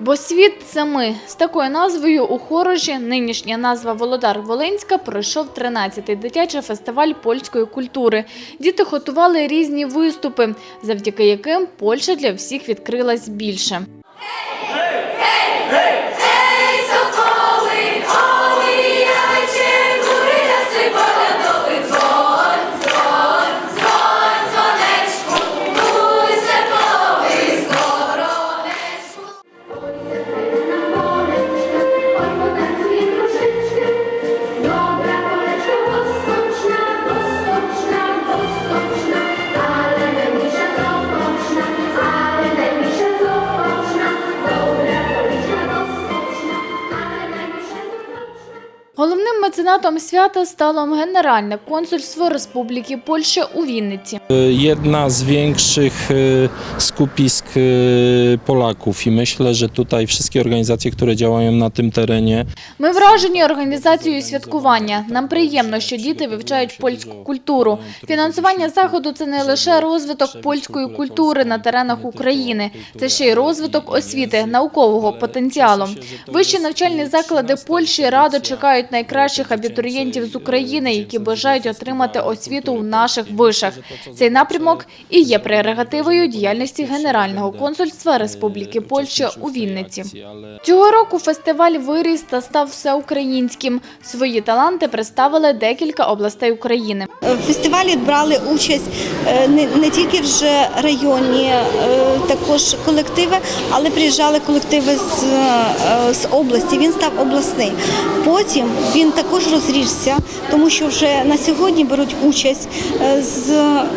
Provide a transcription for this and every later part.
Бо світ це ми з такою назвою у Хорожі. Нинішня назва Володар Волинська пройшов 13-й дитячий фестиваль польської культури. Діти готували різні виступи, завдяки яким Польща для всіх відкрилась більше. Меценатом свята стало Генеральне консульство Республіки Польща у Вінниці. jedna z większych y, skupisk y, Polaków i myślę, że tutaj wszystkie organizacje, które działają na tym terenie Ми вражені організацією святкування. Нам приємно, що діти вивчають польську культуру. Фінансування заходу це не лише розвиток польської культури на теренах України, це ще й розвиток освіти, наукового потенціалу. Вищі навчальні заклади Польщі радо чекають найкращих абітурієнтів з України, які бажають отримати освіту в наших вишах. Цей напрямок і є прерогативою діяльності Генерального консульства Республіки Польща у Вінниці. Цього року фестиваль виріс та став всеукраїнським. Свої таланти представили декілька областей України. В фестивалі брали участь е, не, тільки вже районні е, також колективи, але приїжджали колективи з, е, з області. Він став обласний. Потім він також розрісся, тому що вже на сьогодні беруть участь е, з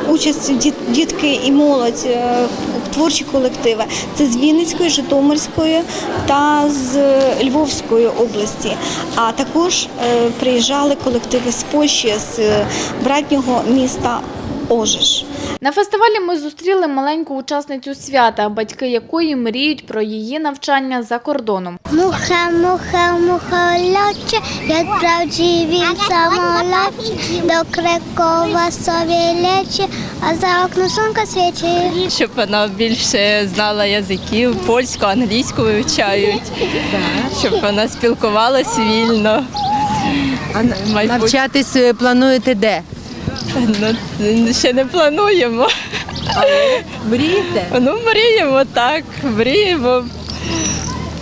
участь дітки і молодь. е, Творчі колективи це з Вінницької, Житомирської та з Львовської області. А також е, приїжджали колективи з Польщі, з братнього міста Ожиш. На фестивалі ми зустріли маленьку учасницю свята, батьки якої мріють про її навчання за кордоном. Mucha, mucha, mucholocie, jak prawdziwi samolocie, do Krakowa sobie leci, a za okno сонка свічі. щоб вона більше знала язиків, польську, англійську вивчають, щоб вона спілкувалась вільно. А навчатись е, плануєте де? Ну, ще не плануємо. Мрієте? Ну, мріємо так, мріємо.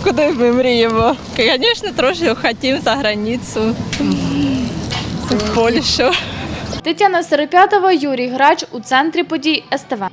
Куди ми мріємо? Звісно, трошки хотімо за границю, в Польщу. Тетяна Серепятова, Юрій Грач у центрі подій СТВ.